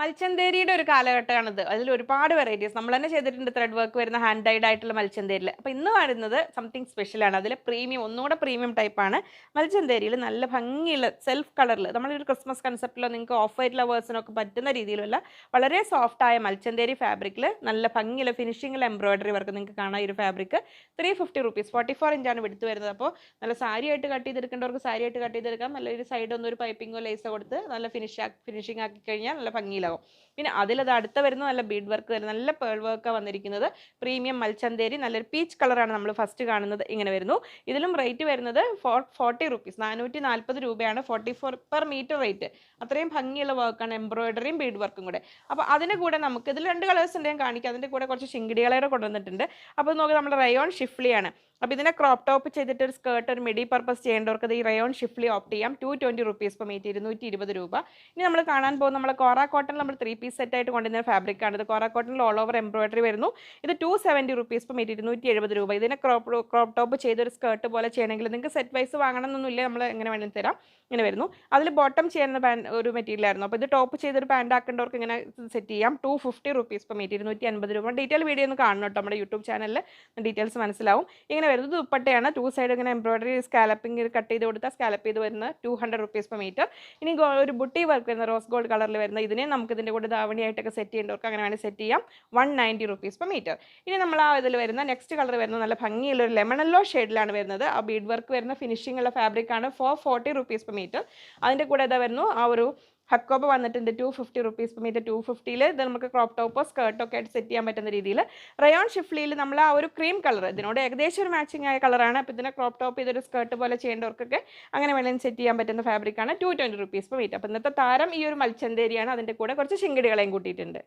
മൽച്ചന്തേരിയുടെ ഒരു കാലഘട്ടമാണിത്. അതിൽ ഒരുപാട് വെറൈറ്റീസ് നമ്മൾ തന്നെ ചെയ്തിട്ടുണ്ട് ത്രെഡ് വർക്ക് വരുന്ന ഹാൻഡ് ഡൈഡ് ആയിട്ടുള്ള മൽച്ചന്തേരിൽ അപ്പോൾ ഇന്ന് വരുന്നത് സംതിങ് സ്പെഷ്യലാണ് അതിൽ പ്രീമിയം ഒന്നുകൂടെ പ്രീമിയം ടൈപ്പാണ് മൽച്ചന്തേരിയിൽ നല്ല ഭംഗിയുള്ള സെൽഫ് കളറിൽ നമ്മളൊരു ക്രിസ്മസ് കൺസെപ്റ്റിലോ നിങ്ങൾക്ക് ഓഫ് വൈറ്റ് ലവേഴ്സിനൊക്കെ പറ്റുന്ന രീതിയിലുള്ള വളരെ സോഫ്റ്റായ മൽച്ചന്തേരി ഫാബ്രിക്കിൽ നല്ല ഭംഗിയുള്ള ഫിനിഷിങ്ങിൽ എംബ്രോയിഡറി വർക്ക് നിങ്ങൾക്ക് കാണാം ഈ ഒരു fabric three fifty rupees forty four ഇഞ്ചാണ് എടുത്ത് വരുന്നത്. അപ്പോൾ നല്ല സാരി ആയിട്ട് കട്ട് ചെയ്തെടുക്കേണ്ടവർക്ക് സാരി ആയിട്ട് കട്ട് ചെയ്തെടുക്കാം. നല്ലൊരു സൈഡ് ഒന്ന് ഒരു പൈപ്പിങ്ങോ ലേസോ കൊടുത്ത് നല്ല ഫിനിഷ് ഫിനിഷിംഗ് ആക്കി കഴിഞ്ഞാൽ നല്ല ഭംഗിയിലാവും പിന്നെ അതിലത് അടുത്ത വരുന്ന നല്ല ബീഡ് വർക്ക് വരുന്ന നല്ല പേൾ വർക്കാണ് വന്നിരിക്കുന്നത്. പ്രീമിയം മൽച്ചന്തേരി നല്ലൊരു പീച്ച് കളറാണ് നമ്മൾ ഫസ്റ്റ് കാണുന്നത്. ഇങ്ങനെ വരുന്നു. ഇതിലും റേറ്റ് വരുന്നത് ഫോർ ഫോർട്ടി റുപ്പീസ് നാനൂറ്റി നാൽപ്പത് രൂപയാണ് forty four per metre rate അത്രയും ഭംഗിയുള്ള വർക്കാണ് എംബ്രോയിഡറിയും ബീഡ് വർക്കും കൂടെ. അപ്പോൾ അതിന്റെ കൂടെ നമുക്ക് ഇതിൽ രണ്ട് കളേഴ്സ് ഉണ്ടെങ്കിൽ കാണിക്കാം. അതിന്റെ കൂടെ കുറച്ച് ശിങ്കിടികളെ കൊണ്ടുവന്നിട്ടുണ്ട്. അപ്പോൾ നോക്കി നമ്മുടെ റയോൺ ഷിഫ്ലിയാണ് അപ്പോൾ ഇതിനെ ക്രോപ്പ് ടോപ്പ് ചെയ്തിട്ട് ഒരു സ്കേർട്ട് ഒരു മിഡി പർപ്പസ് ചെയ്യേണ്ടവർക്ക് ഈ റയോൺ ഷിഫ്ലി ഓപ്റ്റ് ചെയ്യാം. Two twenty rupees per metre ഇരുന്നൂറ്റി ഇരുപത് രൂപ. ഇനി നമ്മൾ കാണാൻ പോകുന്ന നമ്മൾ കോറ കോട്ടൺ നമ്മൾ ത്രീ പീസ് സെറ്റ് ആയിട്ട് കൊണ്ടുവരുന്ന ഫാബ്രിക് ആണ്. ഇത് കോറ കോട്ടണിൽ ഓൾ ഓവർ എംബ്രോയിഡറി വരുന്നു. ഇത് two seventy rupees per metre ഇരുന്നൂറ്റി എഴുപത് രൂപ. ഇതിനെ ക്രോപ്പ് ക്രോപ്പ് ടോപ്പ് ചെയ്തൊരു സ്കേർട്ട് പോലെ ചെയ്യണമെങ്കിൽ നിങ്ങൾക്ക് സെറ്റ് വൈസ് വാങ്ങണമെന്നൊന്നുമില്ല നമ്മൾ എങ്ങനെ വേണമെങ്കിൽ തരാം. ഇങ്ങനെ വരുന്നു. അതിൽ ബോട്ടം ചെയ്യുന്ന പാൻ ഒരു മെറ്റീരിയൽ ആയിരുന്നു. അപ്പോൾ ഇത് ടോപ്പ് ചെയ്തൊരു പാന്റ് ആക്കേണ്ടവർക്ക് ഇങ്ങനെ സെറ്റ് ചെയ്യാം. Two fifty rupees per metre ഇരുന്നൂറ്റി അൻപത് രൂപ. ഡീറ്റെയിൽ വീഡിയോ ഒന്ന് കാണണം കേട്ടോ നമ്മുടെ യൂട്യൂബ് ചാനലിൽ ഡീറ്റെയിൽസ് മനസ്സിലാവും. ഇങ്ങനെ വരുന്നത് ദുപ്പട്ടയാണ്. ടു സൈഡ് ഇങ്ങനെ എംബ്രോയിഡറി സ്കാലപ്പിംഗ് കട്ട് ചെയ്ത് കൊടുത്താൽ സ്കാലപ്പ് ചെയ്ത് വരുന്ന two hundred rupees per metre ഇനി ഒരു ബുട്ടി വർക്ക് വരുന്ന റോസ് ഗോൾഡ് കളറിൽ വരുന്ന ഇതിനെ നമുക്ക് ഇതിന്റെ കൂടെ ധാവണിയായിട്ടൊക്കെ സെറ്റ് ചെയ്യേണ്ടവർക്ക് അങ്ങനെ വേണമെങ്കിൽ സെറ്റ് ചെയ്യാം. One ninety rupees per metre ഇനി നമ്മൾ ആ ഇതിൽ വരുന്ന നെക്സ്റ്റ് കളർ വരുന്ന നല്ല ഭംഗിയുള്ള ഒരു ലെമണല്ലോ ഷെയ്ഡിലാണ് വരുന്നത്. ആ ബീഡ് വർക്ക് വരുന്ന ഫിനിഷിംഗ് ഉള്ള ഫാബ്രിക് ആണ് four forty rupees per metre അതിന്റെ കൂടെ ഇതാ വരുന്നു? ആ ഒരു ഹക്കോബ് വന്നിട്ടുണ്ട് two fifty rupees per metre two ഫിഫ്റ്റിയിൽ ഇത് നമുക്ക് ക്രോപ്പ് ടോപ്പോ സ്കേർട്ടോ ഒക്കെ ആയിട്ട് സെറ്റ് ചെയ്യാൻ പറ്റുന്ന രീതിയിൽ റയോൺ ഷിഫ്ലിയിൽ നമ്മൾ ആ ഒരു ക്രീം കളർ ഇതിനോട് ഏകദേശം ഒരു മാച്ചിങ് ആയ കളറാണ് അപ്പോൾ ഇതിനെ ക്രോപ്പ് ടോപ്പ് ചെയ്തൊരു സ്കേർട്ട് പോലെ ചെയ്യേണ്ടവർക്കൊക്കെ അങ്ങനെ വേണമെങ്കിൽ സെറ്റ് ചെയ്യാൻ പറ്റുന്ന ഫാബ്രിക്കാണ് two twenty rupees per metre അപ്പോൾ ഇന്നത്തെ താരം ഈ ഒരു മൽച്ചന്തേരിയാണ് അതിന്റെ കൂടെ കുറച്ച് ശിങ്കിടികളെയും കൂട്ടിയിട്ടുണ്ട്.